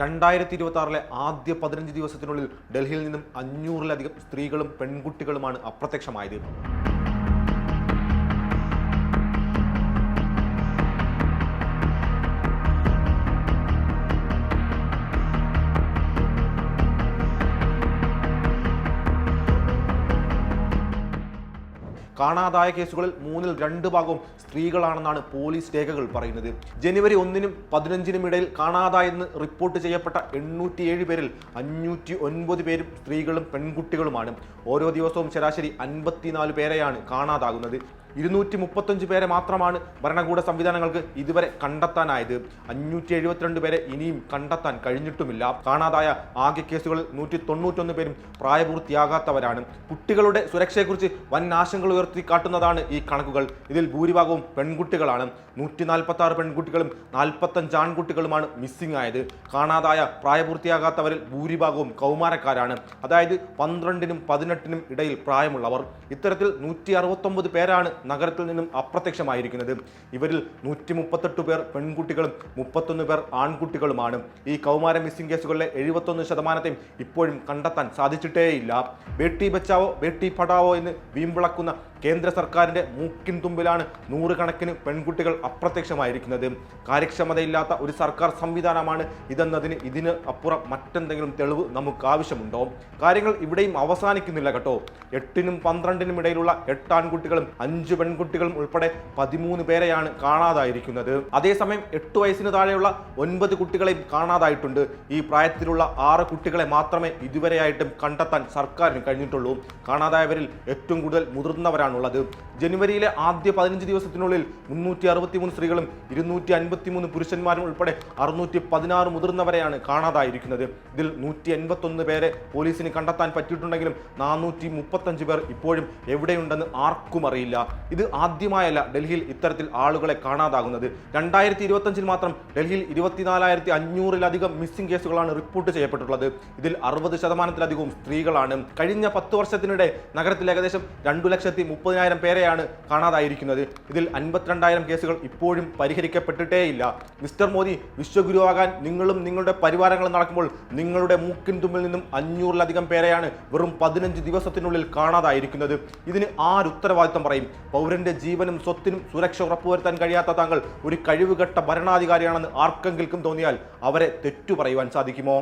രണ്ടായിരത്തി ഇരുപത്തി ആറിലെ ആദ്യ പതിനഞ്ച് ദിവസത്തിനുള്ളിൽ ഡൽഹിയിൽ നിന്നും അഞ്ഞൂറിലധികം സ്ത്രീകളും പെൺകുട്ടികളുമാണ് അപ്രത്യക്ഷമായത്. കാണാതായ കേസുകളിൽ മൂന്നിൽ രണ്ട് ഭാഗവും സ്ത്രീകളാണെന്നാണ് പോലീസ് രേഖകൾ പറയുന്നത്. ജനുവരി ഒന്നിനും പതിനഞ്ചിനും ഇടയിൽ കാണാതായെന്ന് റിപ്പോർട്ട് ചെയ്യപ്പെട്ട എണ്ണൂറ്റിയേഴ് പേരിൽ അഞ്ഞൂറ്റി ഒൻപത് പേരും സ്ത്രീകളും പെൺകുട്ടികളുമാണ്. ഓരോ ദിവസവും ശരാശരി അൻപത്തിനാല് പേരെയാണ് കാണാതാകുന്നത്. ഇരുന്നൂറ്റി മുപ്പത്തഞ്ച് പേരെ മാത്രമാണ് ഭരണകൂട സംവിധാനങ്ങൾക്ക് ഇതുവരെ കണ്ടെത്താനായത്. അഞ്ഞൂറ്റി എഴുപത്തിരണ്ട് പേരെ ഇനിയും കണ്ടെത്താൻ കഴിഞ്ഞിട്ടുമില്ല. കാണാതായ ആകെ കേസുകളിൽ നൂറ്റി തൊണ്ണൂറ്റൊന്ന് പേരും പ്രായപൂർത്തിയാകാത്തവരാണ്. കുട്ടികളുടെ സുരക്ഷയെക്കുറിച്ച് വൻ ആശങ്കകൾ ഉയർത്തി കാട്ടുന്നതാണ് ഈ കണക്കുകൾ. ഇതിൽ ഭൂരിഭാഗവും പെൺകുട്ടികളാണ്. നൂറ്റി നാൽപ്പത്തി ആറ് പെൺകുട്ടികളും നാൽപ്പത്തഞ്ച് ആൺകുട്ടികളുമാണ് മിസ്സിംഗ് ആയത്. കാണാതായ പ്രായപൂർത്തിയാകാത്തവരിൽ ഭൂരിഭാഗവും കൗമാരക്കാരാണ്. അതായത് പന്ത്രണ്ടിനും പതിനെട്ടിനും ഇടയിൽ പ്രായമുള്ളവർ. ഇത്തരത്തിൽ നൂറ്റി അറുപത്തൊമ്പത് പേരാണ് നഗരത്തിൽ നിന്നും അപ്രത്യക്ഷമായിരിക്കുന്നത്. ഇവരിൽ നൂറ്റി മുപ്പത്തെട്ട് പേർ പെൺകുട്ടികളും മുപ്പത്തൊന്ന് പേർ ആൺകുട്ടികളുമാണ്. ഈ കൗമാര മിസ്സിംഗ് കേസുകളിലെ എഴുപത്തൊന്ന് ശതമാനത്തെയും ഇപ്പോഴും കണ്ടെത്താൻ സാധിച്ചിട്ടേയില്ല. ബേട്ടി ബച്ചാവോ ബേട്ടി പഠാവോ എന്ന് വീമ്പിളക്കുന്ന കേന്ദ്ര സർക്കാരിന്റെ മൂക്കിൻ തുമ്പിലാണ് നൂറുകണക്കിന് പെൺകുട്ടികൾ അപ്രത്യക്ഷമായിരിക്കുന്നത്. കാര്യക്ഷമതയില്ലാത്ത ഒരു സർക്കാർ സംവിധാനമാണ് ഇതെന്നതിന് ഇതിന് അപ്പുറം മറ്റെന്തെങ്കിലും തെളിവ് നമുക്ക് ആവശ്യമുണ്ടോ? കാര്യങ്ങൾ ഇവിടെയും അവസാനിക്കുന്നില്ല കേട്ടോ. എട്ടിനും പന്ത്രണ്ടിനും ഇടയിലുള്ള എട്ട് ആൺകുട്ടികളും അഞ്ച് പെൺകുട്ടികളും ഉൾപ്പെടെ പതിമൂന്ന് പേരെയാണ് കാണാതായിരിക്കുന്നത്. അതേസമയം എട്ട് വയസ്സിന് താഴെയുള്ള ഒൻപത് കുട്ടികളെയും കാണാതായിട്ടുണ്ട്. ഈ പ്രായത്തിലുള്ള ആറ് കുട്ടികളെ മാത്രമേ ഇതുവരെയായിട്ടും കണ്ടെത്താൻ സർക്കാരിന് കഴിഞ്ഞിട്ടുള്ളൂ. കാണാതായവരിൽ ഏറ്റവും കൂടുതൽ മുതിർന്നവരാണുള്ളത്. ജനുവരിയിലെ ആദ്യ പതിനഞ്ച് ദിവസത്തിനുള്ളിൽ മുന്നൂറ്റി അറുപത്തി മൂന്ന് സ്ത്രീകളും ഇരുന്നൂറ്റി അൻപത്തി മൂന്ന് പുരുഷന്മാരും ഉൾപ്പെടെ അറുന്നൂറ്റി പതിനാറ് മുതിർന്നവരെയാണ് കാണാതായിരിക്കുന്നത്. ഇതിൽ നൂറ്റി എൺപത്തൊന്ന് പേരെ പോലീസിന് കണ്ടെത്താൻ പറ്റിയിട്ടുണ്ടെങ്കിലും നാനൂറ്റി മുപ്പത്തഞ്ച് പേർ ഇപ്പോഴും എവിടെയുണ്ടെന്ന് ആർക്കും അറിയില്ല. ഇത് ആദ്യമായല്ല ഡൽഹിയിൽ ഇത്തരത്തിൽ ആളുകളെ കാണാതാകുന്നത്. രണ്ടായിരത്തി ഇരുപത്തഞ്ചിൽ മാത്രം ഡൽഹിയിൽ ഇരുപത്തിനാലായിരത്തി അഞ്ഞൂറിലധികം മിസ്സിംഗ് കേസുകളാണ് റിപ്പോർട്ട് ചെയ്യപ്പെട്ടിട്ടുള്ളത്. ഇതിൽ അറുപത് ശതമാനത്തിലധികവും സ്ത്രീകളാണ്. കഴിഞ്ഞ പത്ത് വർഷത്തിനിടെ നഗരത്തിൽ ഏകദേശം രണ്ടു ലക്ഷത്തി മുപ്പതിനായിരം പേരെയാണ് കാണാതായിരിക്കുന്നത്. ഇതിൽ അൻപത്തിരണ്ടായിരം കേസുകൾ ഇപ്പോഴും പരിഹരിക്കപ്പെട്ടിട്ടേയില്ല. മിസ്റ്റർ മോദി വിശ്വഗുരുവാകാൻ നിങ്ങളും നിങ്ങളുടെ പരിവാരങ്ങളും നടക്കുമ്പോൾ നിങ്ങളുടെ മൂക്കിൻ തുമ്പിൽ നിന്നും അഞ്ഞൂറിലധികം പേരെയാണ് വെറും പതിനഞ്ച് ദിവസത്തിനുള്ളിൽ കാണാതായിരിക്കുന്നത്. ഇതിന് ആരുത്തരവാദിത്തം പറയും? പൗരന്റെ ജീവനും സ്വത്തിനും സുരക്ഷ ഉറപ്പുവരുത്താൻ കഴിയാത്ത താങ്കൾ ഒരു കഴിവുകെട്ട ഭരണാധികാരിയാണെന്ന് ആർക്കെങ്കിലും തോന്നിയാൽ അവരെ തെറ്റു പറയുവാൻ സാധിക്കുമോ?